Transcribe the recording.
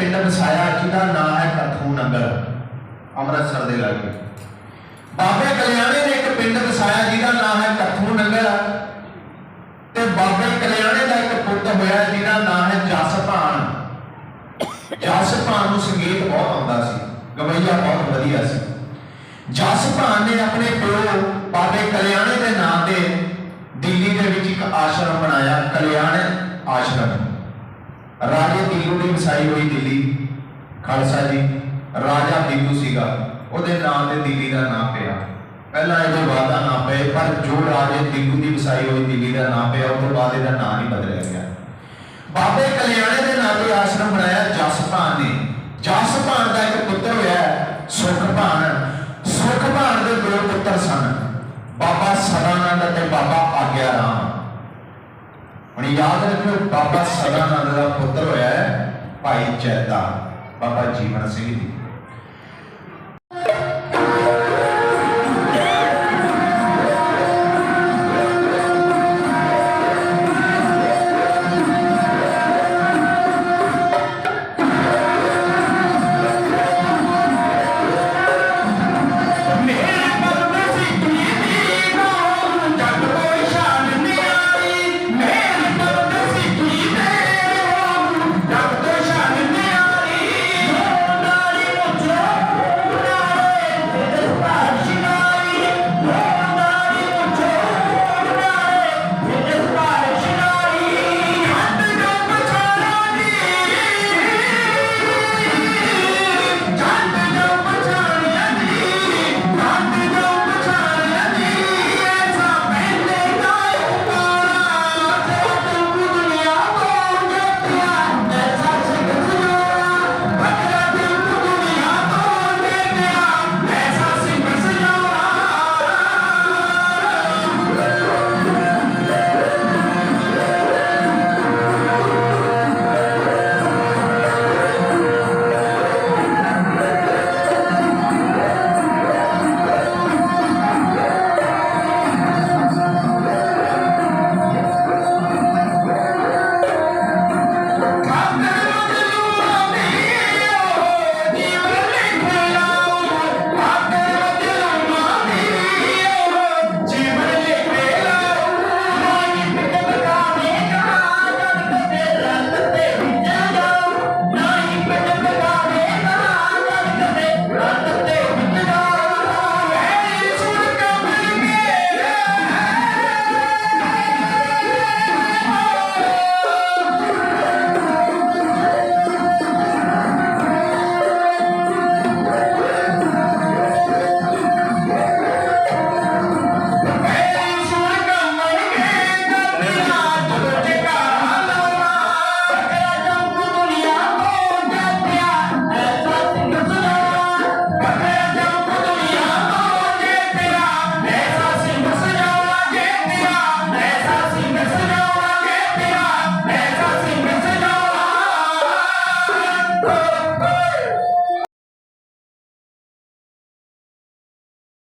ਪਿੰਡ ਵਸਾਇਆ, ਜਿਹਦਾ ਨਾਮ ਹੈ ਕੱਥੂ ਨਗਰ, ਅੰਮ੍ਰਿਤਸਰ ਦੇ ਲਾਗੇ। ਬਾਬੇ ਕਲਿਆਣੇ ਨੇ ਇੱਕ ਪਿੰਡ ਵਸਾਇਆ, ਜਿਹਦਾ ਨਾਮ ਹੈ ਕਥੂ ਨਗਰ, ਤੇ ਬਾਬੇ ਕਲਿਆਣੇ ਦਾ ਇੱਕ ਪੁੱਤ ਹੋਇਆ, ਜਿਹਦਾ ਨਾਮ ਹੈ ਜਸਪਾਨ ਜਸਪਾਨ ਨੂੰ ਸੰਗੀਤ ਬਹੁਤ ਆਉਂਦਾ ਸੀ, ਗਵਈਆ ਬਹੁਤ ਵਧੀਆ ਸੀ। ਜਸਪਾਨ ਨੇ ਆਪਣੇ ਪਿਓ, ਬਾਬੇ ਕਲਿਆਣੇ ਦੇ ਨਾਂ ਤੇ ਦਿੱਲੀ ਦੇ ਵਿੱਚ ਇੱਕ ਆਸ਼ਰਮ ਬਣਾਇਆ, ਕਲਿਆਣ ਆਸ਼ਰਮ। ਰਾਜੇ ਦਿੱਲੂ ਦੀ ਵਸਾਈ ਹੋਈ ਦਿੱਲੀ, ਖਾਲਸਾ ਜੀ, ਰਾਜਾ ਦਿੱਲੂ ਸੀਗਾ, ਉਹਦੇ ਨਾਮ ਤੇ ਦਿੱਲੀ ਦਾ ਨਾਮ ਪਿਆ। ਪਹਿਲਾਂ ਇਹਦੇ ਬਾਅਦ ਦਾ ਨਾਮ ਪਿਆ ਪਰ ਜੋ ਰਾਜੇ ਦਿੱਲੂ ਦੀ ਵਸਾਈ ਹੋਈ ਦਿੱਲੀ ਦਾ ਨਾਮ ਪਿਆ ਉਸ ਤੋਂ ਬਾਅਦ ਇਹਦਾ ਨਾਮ ਨਹੀਂ ਬਦਲਿਆ ਗਿਆ। ਬਾਬੇ ਕਲਿਆਣੇ ਦੇ ਨਾਂ ਤੇ ਆਸ਼ਰਮ ਬਣਾਇਆ ਜਸਪਾਨ ਨੇ। ਜਸਪਾਨ ਦਾ ਇੱਕ ਪੁੱਤਰ ਹੋਇਆ ਸੁਖਪਾਨ ਸੁਖਪਾਨ ਦੇ ਦੋ ਪੁੱਤਰ ਸਨ। ਬਾਬਾ ਸਦਾਨੰਦ ਅਤੇ ਬਾਬਾ ਆਗਿਆ ਰਾਮ ਹੁਣ ਯਾਦ ਰੱਖਿਓ, ਬਾਬਾ ਸਦਾਨੰਦ ਦਾ ਪੁੱਤਰ ਹੋਇਆ ਹੈ, ਭਾਈ ਚੈਤਾ ਬਾਬਾ ਜੀਵਨ ਸਿੰਘ ਜੀ।